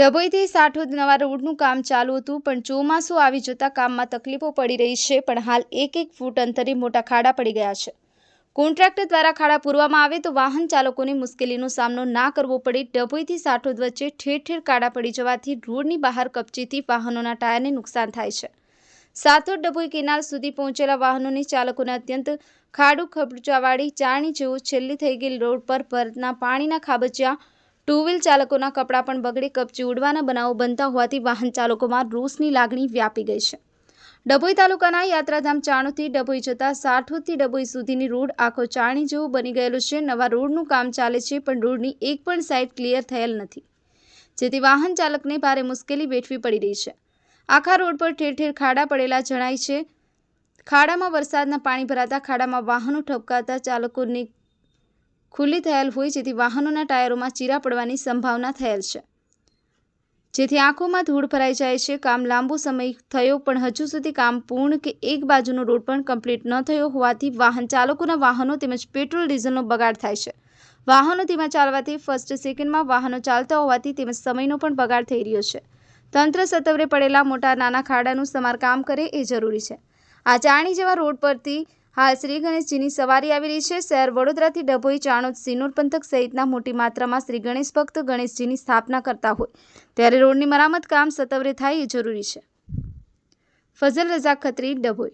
ડભોઈથી સાઠોદ નવા રોડનું કામ ચાલુ હતું, પણ ચોમાસું આવી જતાં કામમાં તકલીફો પડી રહી છે, પણ હાલ એક એક ફૂટ અંતરે મોટા ખાડા પડી ગયા છે. કોન્ટ્રાક્ટર દ્વારા ખાડા પૂરવામાં આવે તો વાહન ચાલકોને મુશ્કેલીનો સામનો ના કરવો પડે. ડભોઈથી સાઠોદ વચ્ચે ઠેર ઠેર ખાડા પડી જવાથી રોડની બહાર કપચીથી વાહનોના ટાયરને નુકસાન થાય છે. સાથોદ ડભોઈ કેનાલ સુધી પહોંચેલા વાહનોની ચાલકોને અત્યંત ખાડું ખબચાવાળી ચાણી જેવું છેલ્લી થઈ ગયેલ રોડ પર ભરતના પાણીના ખાબચિયા ટુ વ્હીલ ચાલકોના કપડાં પણ બગડી કપચી ઉડવાના બનાવો બનતા હોવાથી વાહન ચાલકોમાં રોષની લાગણી વ્યાપી ગઈ છે. ડભોઈ તાલુકાના યાત્રાધામ ચાણુથી ડભોઈ જતા સાઠોથી ડભોઈ સુધીની રોડ આખો ચાણી જેવો બની ગયેલો છે. નવા રોડનું કામ ચાલે છે, પણ રોડની એક પણ સાઈડ ક્લિયર થયેલ નથી, જેથી વાહન ચાલકને ભારે મુશ્કેલી વેઠવી પડી રહી છે. આખા રોડ પર ઠેર ઠેર ખાડા પડેલા જણાય છે. ખાડામાં વરસાદના પાણી ભરાતા ખાડામાં વાહનો ઠપકાતા ચાલકોને ખુલ્લી થયેલ હોય જેથી વાહનોના ટાયરોમાં ચીરા પડવાની સંભાવના થયેલ છે. જેથી આંખોમાં ધૂળ ભરાઈ જાય છે, કામ લાંબો સમય થયો પણ હજુ સુધી કામ પૂર્ણ કે એક બાજુનો રોડ પણ કમ્પ્લીટ ન થયો હોવાથી વાહન ચાલકોના વાહનો તેમજ પેટ્રોલ ડીઝલનો બગાડ થાય છે. વાહનો તેમાં ચાલવાથી ફર્સ્ટ સેકન્ડમાં વાહનો ચાલતા હોવાથી તેમજ સમયનો પણ બગાડ થઈ રહ્યો છે. તંત્ર સત્વરે પડેલા મોટા નાના ખાડાનું સમારકામ કરે એ જરૂરી છે. આ ચાણી જેવા રોડ પરથી હાલ શ્રી ગણેશજીની સવારી આવી રહી છે. શહેર વડોદરાથી ડભોઈ, ચાણોદ, સિનોર પંથક સહિતના મોટી માત્રામાં શ્રી ગણેશ ભક્ત ગણેશજીની સ્થાપના કરતા હોય. ત્યારે રોડની મરામત કામ સત્વરે થાય એ જરૂરી છે. ફઝલ રઝા ખત્રી, ડભોઈ.